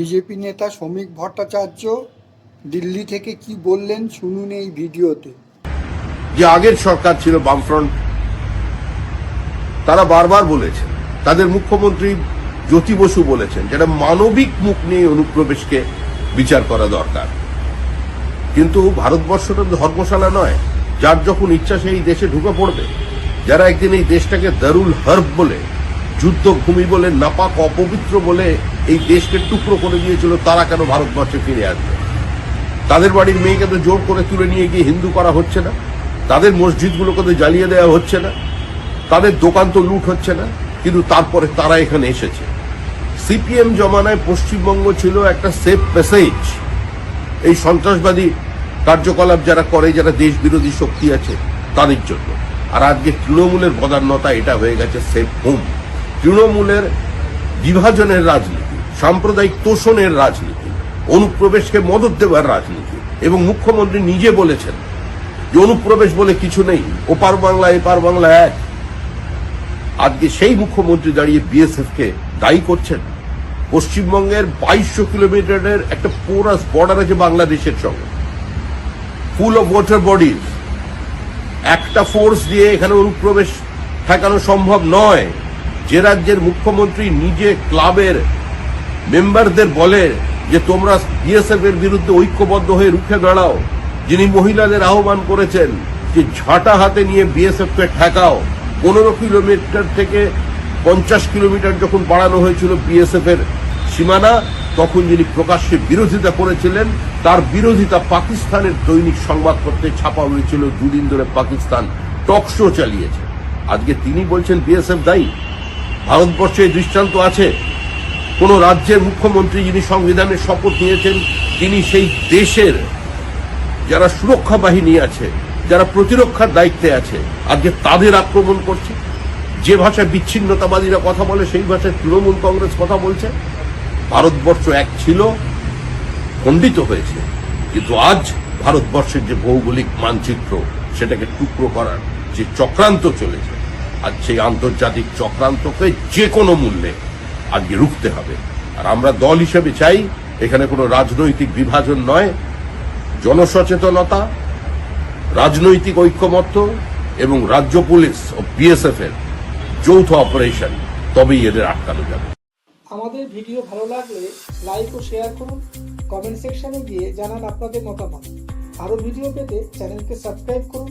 BJP নেতা শ্রমিক ভট্টাচার্য দিল্লি থেকে কি বললেন শুনুন এই ভিডিওতে। যে আগের সরকার ছিল বামফ্রন্ট, তারা বারবার বলেছেন, তাদের মুখ্যমন্ত্রী জ্যোতি বসু বলেছেন যেটা মানবিক মুখ নিয়ে অনুপ্রবেশকে বিচার করা দরকার। কিন্তু ভারতবর্ষটা ধর্মশালা নয়, যার যখন ইচ্ছা সেই দেশে ঢুকে পড়বে। যারা একদিন এই দেশটাকে দারুল হর্ব বলে যুদ্ধভূমি বলে, নাপাক অপবিত্র বলে এই দেশকে টুকরো করে দিয়েছিল, তারা কেন ভারতবর্ষে ফিরে আসবে? তাদের বাড়ির মেয়েকে তো জোর করে তুলে নিয়ে গিয়ে হিন্দু করা হচ্ছে না। তাদের মসজিদগুলোকে তো জ্বালিয়ে দেওয়া হচ্ছে না। তাদের দোকান তো লুট হচ্ছে না, কিন্তু তারপরে তারা এখানে এসেছে। সিপিএম জমানায় পশ্চিমবঙ্গ ছিল একটা সেফ প্যাসেজ এই সন্ত্রাসবাদী কার্যকলাপ যারা করে, যারা দেশ বিরোধী শক্তি আছে, তাদের জন্য। আর আজকে তৃণমূলের বদান্যতা এটা হয়ে গেছে সেফ হোম তৃণমূলের বিভাজনের রাজনীতি, সাম্প্রদায়িক তোষণের রাজনীতি, অনুপ্রবেশকে মদত দেওয়ার রাজনীতি এবং মুখ্যমন্ত্রী নিজে বলেছেন যে অনুপ্রবেশ বলে কিছু নেই ওপার বাংলা এপার বাংলা এক। আজকে সেই মুখ্যমন্ত্রী দাঁড়িয়ে বিএসএফ কে দায়ী করছেন। পশ্চিমবঙ্গের বাইশশো কিলোমিটারের একটা পোরাস বর্ডার আছে বাংলাদেশের সঙ্গে। ফুল অফ ওয়াটার বডিজ একটা ফোর্স দিয়ে এখানে অনুপ্রবেশ ঠেকানো সম্ভব নয়। যে রাজ্যের মুখ্যমন্ত্রী নিজে ক্লাবের মেম্বারদের বলে যে তোমরা বিএসএফ এর বিরুদ্ধে ঐক্যবদ্ধ হয়ে রুখে দাঁড়াও। যিনি মহিলাদের আহ্বান করেছেন যে ঝাঁটা হাতে নিয়ে বিএসএফ কে ঠেকাও। পনেরো কিলোমিটার থেকে পঞ্চাশ কিলোমিটার যখন বাড়ানো হয়েছিল বিএসএফ এর সীমানা, তখন যিনি প্রকাশ্যে বিরোধিতা করেছিলেন, তার বিরোধিতা পাকিস্তানের দৈনিক সংবাদপত্রে ছাপা হয়েছিল। দুদিন ধরে পাকিস্তান টক শো চালিয়েছে। আজকে তিনি বলছেন বিএসএফ দায়ী। ভারতবর্ষে দৃষ্টান্ত আছে। কোন রাজ্যের মুখ্যমন্ত্রী যিনি সংবিধানের শপথ নিয়েছেন, তিনি সেই দেশের যারা সুরক্ষা বাহিনী আছে, যারা প্রতিরক্ষার দায়িত্বে আছে, আজকে তাদের আক্রমণ করছে। যে ভাষায় বিচ্ছিন্নতাবাদীরা কথা বলে, সেই ভাষায় তৃণমূল কংগ্রেস কথা বলছে। ভারতবর্ষ এক ছিল, খণ্ডিত হয়েছে। কিন্তু আজ ভারতবর্ষের যে ভৌগোলিক মানচিত্র, সেটাকে টুকরো করার যে চক্রান্ত চলেছে আজ সেই আন্তর্জাতিক চক্রান্তকে যে কোনো মূল্যে আজকে রুখতে হবে। আর আমরা দল হিসেবে চাই, এখানে কোনো রাজনৈতিক বিভাজন নয়, জনসচেতনতা, রাজনৈতিক ঐক্যমত্য এবং রাজ্য পুলিশ ও বিএসএফ এর যৌথ অপারেশন তবেই এদের আটকানো যাবে। আমাদের ভিডিও ভালো লাগলে লাইক ও শেয়ার করুন। কমেন্ট সেকশনে গিয়ে জানান আপনাদের মতামত। আরও ভিডিও পেতে চ্যানেলকে সাবস্ক্রাইব করুন।